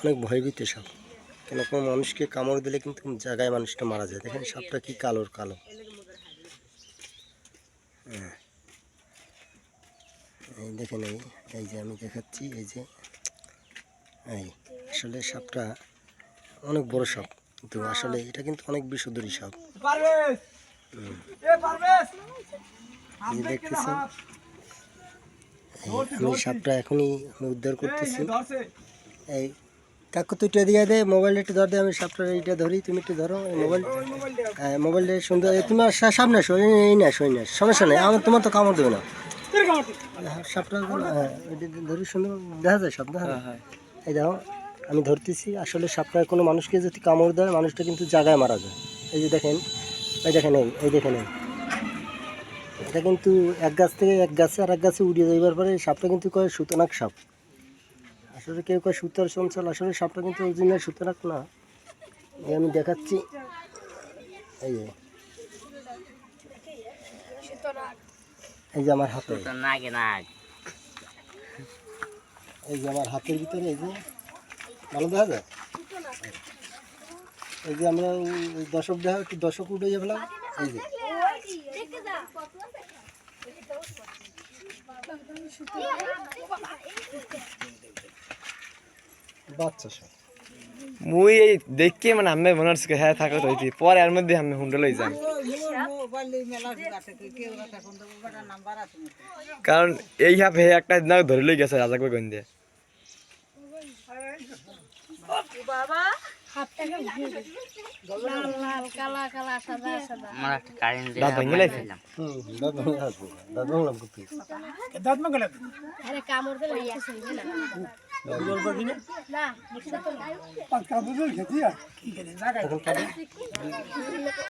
অনেক ভয়ভীত সাপ কেন কোনো মানুষকে কামড় দিলে কিন্তু জায়গায় মানুষটা মারা যায়। দেখেন সাপটা কি কালোর কালো। হ্যাঁ। এই দেখেন এই এই যে আমি দেখাচ্ছি, এই যে, এই আসলে সাপটা অনেক বড় সাপ। কিন্তু আসলে এটা কিন্তু অনেক বিষধরী সাপ। এই আমি সাপটা এখনই আমি উদ্ধার করতেছি। এই কাকু তুই একটু এদিকে দে মোবাইলটা একটু ধর দে আমি সাপটা এইটা ধরি তুমি একটু ধরো এই মোবাইল হ্যাঁ মোবাইলটা সুন্দর এই তুমি সামনে আসো এই এই না সই না সমস্যা নেই আমার তোমার তো কামড় দেবে না। হ্যাঁ, সাপটা হ্যাঁ ধরি সুন্দর দেখা যায় সাপ দেখা এই দেখো আমি ধরতেছি আসলে সাপটা কোনো মানুষকে যদি কামড় দেয় মানুষটা কিন্তু জায়গায় মারা যায়। এই যে দেখেন এই দেখেন এই এই দেখেন এই। এটা কিন্তু এক গাছ থেকে এক গাছে আর এক গাছে উড়িয়ে যাইবার পরে সাপটা কিন্তু কয় সুতনাক সাপ। আসলে কেউ কয় সুতার চঞ্চল আসলে সাপটা কিন্তু অরিজিনাল সুতনাক না। এই আমি দেখাচ্ছি। এই যে। এই যে আমার হাতে। এই যে আমার হাতের ভিতরে এই যে। ভালো দেখা যায়? এই যে আমরা দশক দেখা একটু দশক উঠে যাবে এই যে। বাচ্চা সব মুই এই দেখকে মানে আমি মনে হচ্ছে হ্যাঁ থাকো তো হইতি পরে এর মধ্যে আমি হুন্ডে লই যান কারণ এই হাফ হে একটা দিন আগে ধরে লই গেছে রাজাকবে গঞ্জে লাল লাল কালা কালা সাদা সাদা আমার একটা কারেন্ট দাঁত ভেঙে লাইছে হুম দাঁত ভাঙে আসবো দাঁত ভাঙলাম করতে দাঁত মা গেলে আরে কামড় দিলে ইয়া শুনবে না না বুঝতে তো না পাঁচ কাপড় খেতে কি খেতে জায়গায় এখন কাটে